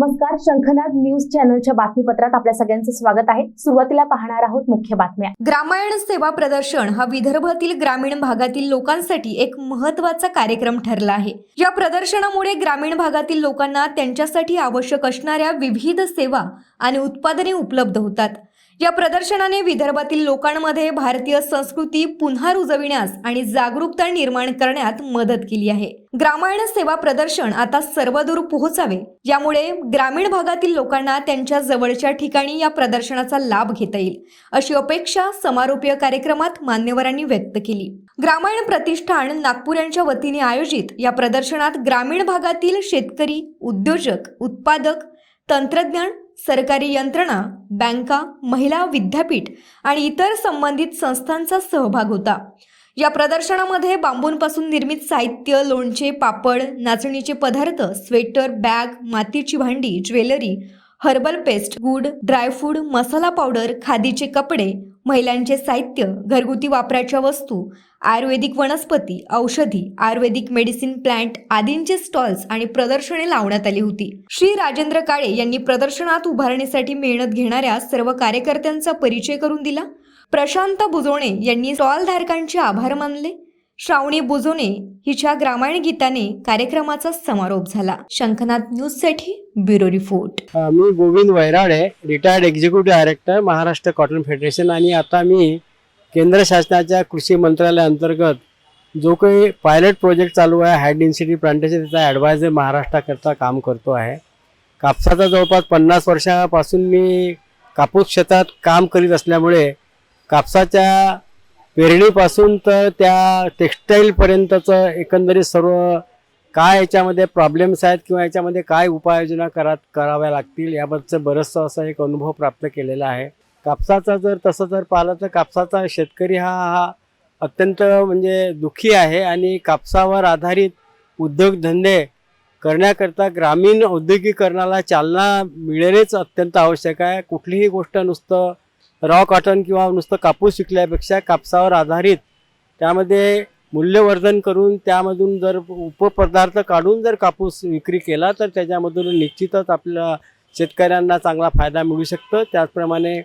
नमस्कार शंखनाद न्यूज चॅनलच्या बातमीपत्रात आपल्या सगळ्यांचं स्वागत आहे. सुरुवातीला पाहणार आहोत मुख्य बातम्या. ग्रामायण सेवा प्रदर्शन हा विदर्भातील ग्रामीण भागातील लोकांसाठी एक महत्त्वाचा कार्यक्रम ठरला आहे. या प्रदर्शनामुळे ग्रामीण भागातील लोकांना त्यांच्यासाठी आवश्यक असणाऱ्या विविध सेवा आणि उत्पादने उपलब्ध होतात. या प्रदर्शनाने विदर्भातील लोकांमध्ये भारतीय संस्कृती पुन्हा रुजविण्यास आणि जागरूकता निर्माण करण्यात मदत केली आहे. ग्रामायण सेवा प्रदर्शन आता सर्वदूर पोहोचावे यामुळे ग्रामीण भागातील लोकांना त्यांच्या जवळच्या ठिकाणी या प्रदर्शनाचा लाभ घेता येईल अशी अपेक्षा समारोपीय कार्यक्रमात मान्यवरांनी व्यक्त केली. ग्रामीण प्रतिष्ठान नागपूर यांच्या वतीने आयोजित या प्रदर्शनात ग्रामीण भागातील शेतकरी उद्योजक उत्पादक तंत्रज्ञान सरकारी यंत्रणा बँका महिला विद्यापीठ आणि इतर संबंधित संस्थांचा सहभाग होता. या प्रदर्शनामध्ये बांबूंपासून निर्मित साहित्य लोणचे पापड नाचणीचे पदार्थ स्वेटर बॅग मातीची भांडी ज्वेलरी हर्बल पेस्ट गुड ड्रायफ्रूट मसाला पावडर खादीचे कपडे महिलांचे साहित्य घरगुती वापराच्या वस्तू आयुर्वेदिक वनस्पती औषधी आयुर्वेदिक मेडिसिन प्लांट आदींचे स्टॉल्स आणि प्रदर्शने लावण्यात आली होती. श्री राजेंद्र काळे यांनी प्रदर्शनात उभारणीसाठी मेहनत घेणाऱ्या सर्व कार्यकर्त्यांचा परिचय करून दिला. प्रशांत बुजोणे यांनी स्टॉलधारकांचे आभार मानले. श्रावणी बुजोणे हिच्या ग्रामायण गीताने कार्यक्रमाचा समारोप झाला. शंखनाथ न्यूजसाठी ब्युरो रिपोर्ट. मी Govind Vairade retired executive director Maharashtra cotton federation आणि आता मी केंद्र शासनाच्या कृषी मंत्रालयाअंतर्गत जो काही पायलट प्रोजेक्ट चालू आहे हाय डेन्सिटी प्लांटेशन त्याचा ॲडवायझर महाराष्ट्राकरता काम करतो आहे. कापसाचा जवळपास पन्नास वर्षापासून मी कापूस क्षेत्रात काम करीत असल्यामुळे कापसाच्या पेरणीपासून तर त्या टेक्स्टाईलपर्यंतचं एकंदरीत सर्व काय याच्यामध्ये प्रॉब्लेम्स आहेत किंवा याच्यामध्ये काय उपाययोजना करा कराव्या लागतील याबद्दलचं बरंचसं असं एक अनुभव प्राप्त केलेला आहे. कापसाचा जर तसं जर पाहिलं तर कापसाचा शेतकरी हा हा अत्यंत म्हणजे दुःखी आहे आणि कापसावर आधारित उद्योगधंदे करण्याकरता ग्रामीण औद्योगिकरणाला चालना मिळणेच अत्यंत आवश्यक आहे. कुठलीही गोष्ट नुसतं रॉ कॉटन किंवा नुसतं कापूस विकल्यापेक्षा कापसावर आधारित त्यामध्ये मूल्यवर्धन करून त्यामधून जर उपपदार्थ काढून जर कापूस विक्री केला तर त्याच्यामधून निश्चितच आपल्या शेतकऱ्यांना चांगला फायदा मिळू शकतो. त्याचप्रमाणे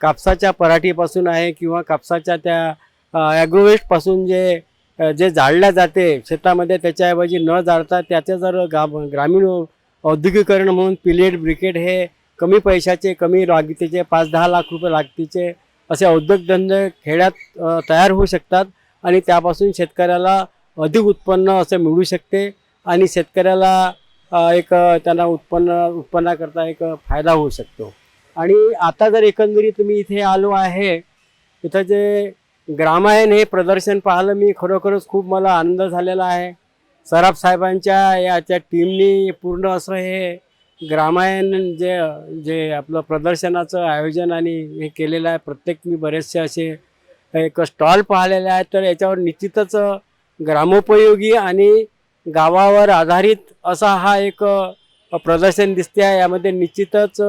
कापसाच्या पराठीपासून आहे किंवा कापसाच्या त्या ॲग्रोवेस्टपासून जे जे जाळल्या जाते शेतामध्ये त्याच्याऐवजी न जाळता त्याचं जर गा ग्रामीण औद्योगिकरण म्हणून पिलेट ब्रिकेट हे कमी पैशाचे कमी लागतीचे पाच दहा लाख रुपये लागतीचे असे उद्योगधंदे खेड्यात तयार होऊ शकतात आणि त्यापासून शेतकऱ्याला अधिक उत्पन्न असे मिळू शकते आणि शेतकऱ्याला एक त्यांना उत्पन्न उत्पन्नाकरता एक फायदा होऊ शकतो. आणि आता जर एकंदरीत मी इथे आलो आहे इथं जे ग्रामायण हे प्रदर्शन पाहिलं मी खरोखरच खूप मला आनंद झालेला आहे. सराफ साहेबांच्या याच्या टीमनी पूर्ण असं हे ग्रामायण जे जे आपलं प्रदर्शनाचं आयोजन आणि हे केलेलं आहे प्रत्येक मी बरेचसे असे एक स्टॉल पाहिलेले आहेत. तर याच्यावर निश्चितच ग्रामोपयोगी आणि गावावर आधारित असा हा एक प्रदर्शन दिसते आहे. यामध्ये निश्चितच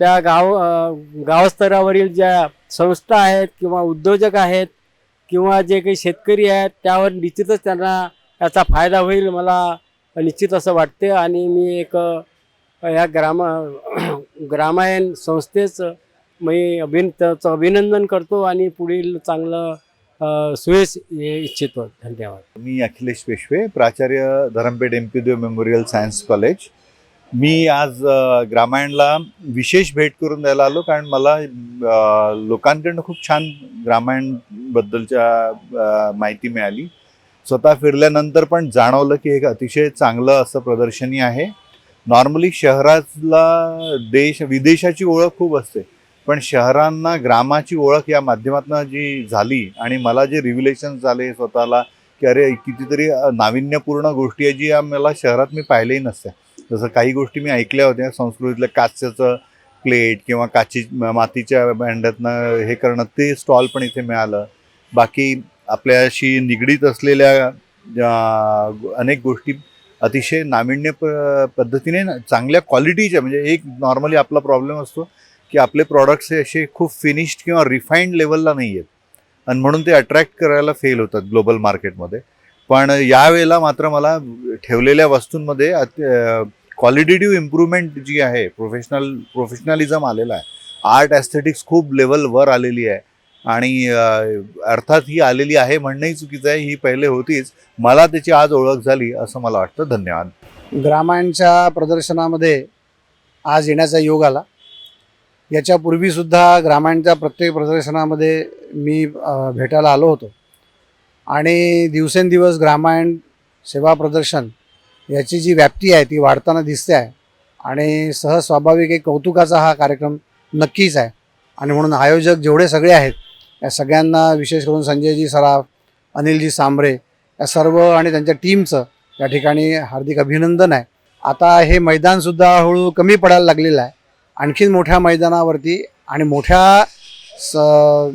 त्या गाव गावस्तरावरील ज्या संस्था आहेत किंवा उद्योजक आहेत किंवा जे काही शेतकरी आहेत त्यावर निश्चितच त्यांना याचा फायदा होईल मला निश्चित असं वाटते आणि मी एक या ग्राम ग्रामायण संस्थेचं मी अभिन त्याचं अभिनंदन करतो आणि पुढील चांगलं सुयश इच्छितो. धन्यवाद. मी अखिलेश पेशवे प्राचार्य Dharampeth M P Dev memorial science college. मी आज ग्रामायणला विशेष भेट करून द्यायला आलो कारण मला लोकांकडनं खूप छान ग्रामायणबद्दलच्या माहिती मिळाली. स्वतः फिरल्यानंतर पण जाणवलं की एक अतिशय चांगलं असं प्रदर्शनी आहे. नॉर्मली शहरातला देश विदेशाची ओळख खूप असते. पण शहरांना ग्रामाची ओळख या माध्यमातून जी झाली आणि मला जे रिव्हिलेशन झाले स्वतःला की अरे कितीतरी नाविन्यपूर्ण गोष्टी आहे जी या मला शहरात मी पाहिलेही नसत्या. जसं काही गोष्टी मी ऐकल्या होत्या संस्कृतीतलं काचेचं प्लेट किंवा काची मातीच्या भांड्यातनं हे करणं ते स्टॉल पण इथे मिळालं. बाकी आपल्याशी निगडीत असलेल्या ज्या अनेक गोष्टी अतिशय नाविन्य प- पद्धतीने चांगल्या क्वालिटीच्या म्हणजे एक नॉर्मली आपला प्रॉब्लेम असतो की आपले प्रॉडक्ट्स हे असे खूप फिनिश्ड किंवा रिफाईंड लेवलला नाही आहेत. आणि म्हणून ते अट्रॅक्ट करायला फेल होतात ग्लोबल मार्केटमध्ये. पण यावेळेला मात्र मला ठेवलेल्या वस्तूंमध्ये अति क्वालिटेटिव्ह इम्प्रूव्हमेंट जी आहे प्रोफेशनल प्रोफेशनलिझम आलेला आहे. आर्ट ॲस्थेटिक्स खूप लेवलवर आलेली आहे. आणि अर्थात ही आलेली आहे म्हणणंही चुकीचं आहे ही पहिले होतीच. मला त्याची आज ओळख झाली असं मला वाटतं. धन्यवाद. ग्रामांच्या प्रदर्शनामध्ये आज येण्याचा योग आला. याच्यापूर्वीसुद्धा ग्रामांच्या प्रत्येक प्रदर्शनामध्ये मी भेटायला आलो होतो. आणि दिवसेंदिवस ग्रामायण सेवा प्रदर्शन याची जी व्याप्ती आहे ती वाढताना दिसते आहे. आणि सहज स्वाभाविक एक कौतुकाचा हा कार्यक्रम नक्कीच आहे. आणि म्हणून आयोजक जेवढे सगळे आहेत या सगळ्यांना विशेष करून संजयजी सराफ अनिलजी सांबरे या सर्व आणि त्यांच्या टीमचं या ठिकाणी हार्दिक अभिनंदन आहे. आता हे मैदानसुद्धा हळूहळू कमी पडायला लागलेलं आहे. आणखीन मोठ्या मैदानावरती आणि मोठ्या स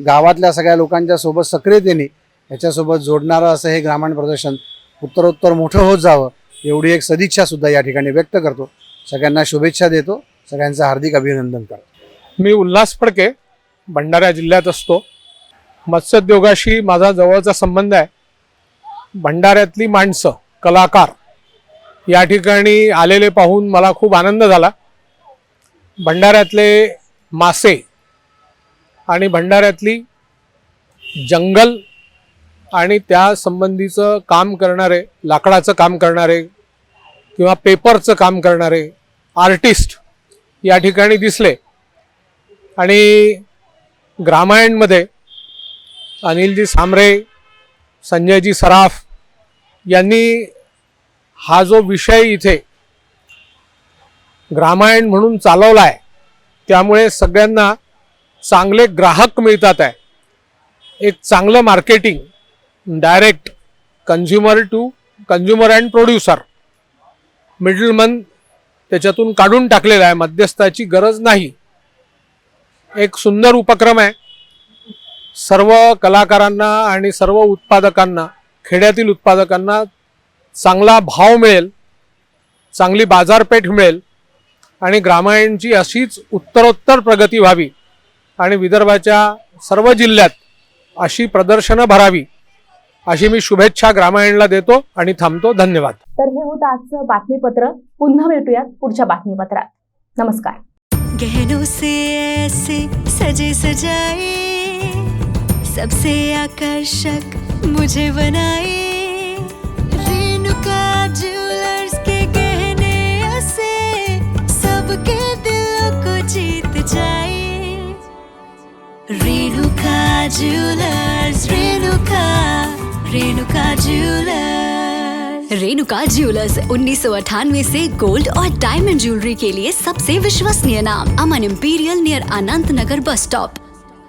गावातल्या सगळ्या लोकांच्या सोबत सक्रियतेने याच्यासोबत जोडणारं असं हे ग्रामीण प्रदर्शन उत्तरोत्तर मोठं होत जावं. एवढी एक सदिच्छासुद्धा या ठिकाणी व्यक्त करतो. सगळ्यांना शुभेच्छा देतो. सगळ्यांचं हार्दिक अभिनंदन करतो. मी उल्हास फडके भंडारा जिल्ह्यात असतो. मत्स्योद्योगाशी माझा जवळचा संबंध आहे. भंडाऱ्यातली माणसं कलाकार या ठिकाणी आलेले पाहून मला खूप आनंद झाला. भंडाऱ्यातले मासे आणि भंडाऱ्यातली जंगल आणि त्या संबंधीचं काम करणारे लाकडाचं काम करणारे किंवा पेपरचं काम करणारे आर्टिस्ट या ठिकाणी दिसले. आणि ग्रामायणमध्ये अनिलजी सांबरे संजयजी सराफ यांनी हा जो विषय इथे ग्रामायण म्हणून चालवला आहे त्यामुळे सगळ्यांना चांगले ग्राहक मिळतात आहे. एक चांगलं marketing direct consumer to consumer and producer. Middleman त्याच्यातून काढून टाकलेला आहे मध्यस्थाची गरज नाही. एक सुंदर उपक्रम आहे. सर्व कलाकारांना आणि सर्व उत्पादकांना खेड्यातील उत्पादकांना चांगला भाव मिळेल चांगली बाजारपेठ मिळेल आणि ग्रामायणची अशीच उत्तरोत्तर प्रगती व्हावी आणि विदर्भाच्या सर्व जिल्ह्यात अशी प्रदर्शनं भरावी. अशी मी शुभेच्छा ग्रामायणला देतो आणि थांबतो. धन्यवाद. तर हे होतं आजचं बातमीपत्र. पुन्हा भेटूयात पुढच्या बातमीपत्रात. नमस्कार. गहनों से ऐसे सजे सजाए सबसे आकर्षक मुझे बनाए। रेणुका ज्वेलर्स के गहने ऐसे सबके दिलों को जीत जाए। Renuka jewellers Renuka. Renuka jewellers Renuka jewellers उन्नीस सौ अठानवे ऐसी गोल्ड और डायमंड ज्वेलरी के लिए सबसे विश्वसनीय नाम Aman imperial near Anant Nagar bus stop